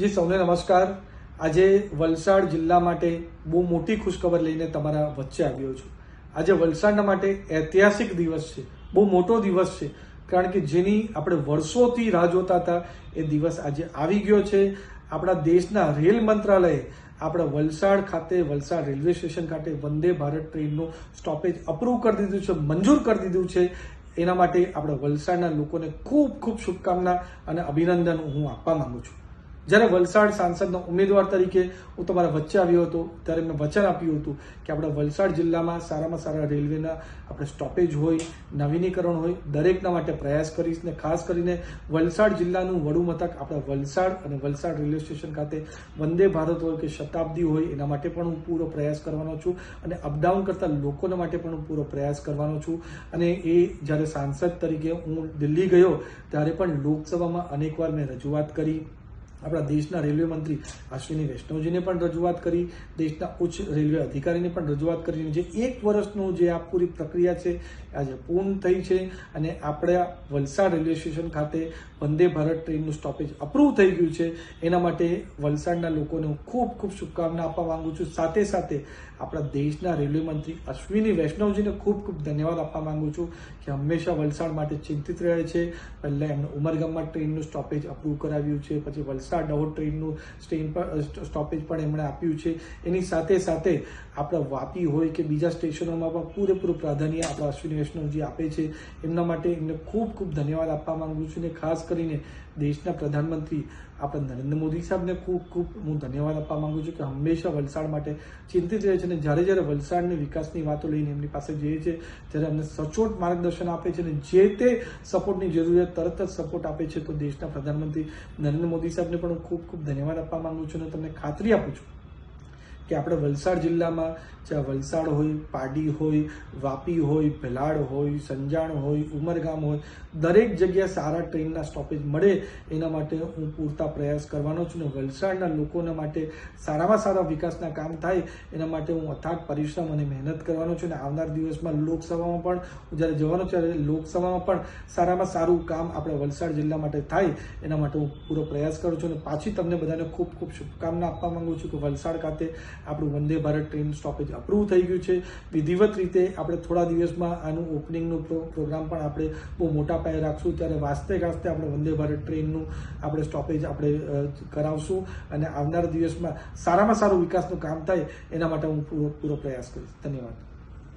જી, સૌને નમસ્કાર. આજે વલસાડ જિલ્લા માટે બહુ મોટી ખુશખબર લઈને તમારા વચ્ચે આવ્યો છું. આજે વલસાડના માટે ઐતિહાસિક દિવસ છે. બહુ મોટો દિવસ છે. કારણ કે જેની આપણે વર્ષોથી રાહ જોતા હતા, એ દિવસ આજે આવી ગયો છે. આપણા દેશના રેલ મંત્રાલયે આપણા વલસાડ ખાતે, વલસાડ રેલવે સ્ટેશન ખાતે વંદે ભારત ટ્રેનનું સ્ટોપેજ અપ્રૂવ કરી દીધું છે, મંજૂર કરી દીધું છે. એના માટે આપણા વલસાડના લોકોને ખૂબ ખૂબ શુભકામના અને અભિનંદન હું આપવા માંગુ છું. જ્યારે વલસાડ સાંસદનો ઉમેદવાર તરીકે હું તમારા વચ્ચે આવ્યો હતો, ત્યારે મેં વચન આપ્યું હતું કે આપણા વલસાડ જિલ્લામાં સારામાં સારા રેલવેના આપણે સ્ટોપેજ હોય, નવીનીકરણ હોય, દરેકના માટે પ્રયાસ કરીશ ને ખાસ કરીને વલસાડ જિલ્લાનું વડું મથક આપણા વલસાડ અને વલસાડ રેલવે સ્ટેશન ખાતે વંદે ભારત હોય કે શતાબ્દી હોય, એના માટે પણ હું પૂરો પ્રયાસ કરવાનો છું અને અપડાઉન કરતા લોકોના માટે પણ હું પૂરો પ્રયાસ કરવાનો છું. અને એ જ્યારે સાંસદ તરીકે હું દિલ્હી ગયો, ત્યારે પણ લોકસભામાં અનેકવાર મેં રજૂઆત કરી. આપણા દેશના રેલવે મંત્રી અશ્વિની વૈષ્ણવજીને પણ રજૂઆત કરી, દેશના ઉચ્ચ રેલવે અધિકારીને પણ રજૂઆત કરી જે એક વર્ષનું જે આ પૂરી પ્રક્રિયા છે આજે પૂર્ણ થઈ છે અને આપણા વલસાડ રેલવે સ્ટેશન ખાતે વંદે ભારત ટ્રેનનું સ્ટોપેજ અપ્રૂવ થઈ ગયું છે, એના માટે વલસાડના લોકોને હું ખૂબ ખૂબ શુભકામના આપવા માંગુ છું. સાથે સાથે આપણા દેશના રેલવે મંત્રી અશ્વિની વૈષ્ણવજીને ખૂબ ખૂબ ધન્યવાદ આપવા માંગુ છું કે હંમેશા વલસાડ માટે ચિંતિત રહે છે. પહેલાં એમને ઉમરગામમાં ટ્રેનનું સ્ટોપેજ અપ્રૂવ કરાવ્યું છે, પછી વલસાડ ડહોર ટ્રેનનું સ્ટેન પર સ્ટોપેજ પણ એમણે આપ્યું છે. એની સાથે સાથે આપણા વાપી હોય કે બીજા સ્ટેશનોમાં પણ પૂરેપૂરું પ્રાધાન્ય આપણા અશ્વિની વૈષ્ણવજી આપે છે. એમના માટે એમને ખૂબ ખૂબ ધન્યવાદ આપવા માંગુ છું ને ખાસ કરીને દેશના પ્રધાનમંત્રી આપણા નરેન્દ્ર મોદી સાહેબને ખૂબ ખૂબ હું ધન્યવાદ આપવા માંગુ છું કે હંમેશા વલસાડ માટે ચિંતિત રહે છે અને જ્યારે જ્યારે વલસાડની વિકાસની વાતો લઈને એમની પાસે જઈએ છીએ ત્યારે અમને સચોટ માર્ગદર્શન આપે છે અને જે તે સપોર્ટની જરૂરિયાત, તરત જ સપોર્ટ આપે છે તો દેશના પ્રધાનમંત્રી નરેન્દ્ર મોદી સાહેબને પણ ખૂબ ખૂબ ધન્યવાદ આપવા માંગુ છું અને તમને ખાતરી આપું છું. કે આપણે વલસાડ જિલ્લામાં જ્યાં વલસાડ હોય, પાડી હોય, વાપી હોય, ભેલાડ હોય, સંજાણ હોય, ઉમરગામ હોય, દરેક જગ્યાએ સારા ટ્રેનના સ્ટોપેજ મળે એના માટે હું પૂરતા પ્રયાસ કરવાનો છું ને વલસાડના લોકોના માટે સારામાં સારા વિકાસના કામ થાય એના માટે હું અથાગ પરિશ્રમ અને મહેનત કરવાનો છું અને આવનાર દિવસમાં લોકસભામાં પણ, હું જ્યારે જવાનો ત્યારે લોકસભામાં પણ સારામાં સારું કામ આપણે વલસાડ જિલ્લા માટે થાય એના માટે હું પૂરો પ્રયાસ કરું છું અને પાછી તમને બધાને ખૂબ ખૂબ શુભકામના આપવા માંગુ છું કે વલસાડ ખાતે આપણું Vande Bharat train stoppage approve થઈ ગયું છે. વિધિવત રીતે આપણે થોડા દિવસમાં આનું ઓપનિંગનું પ્રોગ્રામ પણ આપણે બહુ મોટા પાયે રાખશું. ત્યારે વાસ્તે આપણે વંદે ભારત ટ્રેનનું આપણે સ્ટોપેજ આપણે કરાવશું અને આવનાર દિવસમાં સારામાં સારું વિકાસનું કામ થાય એના માટે હું પૂરો પ્રયાસ કરીશ. ધન્યવાદ.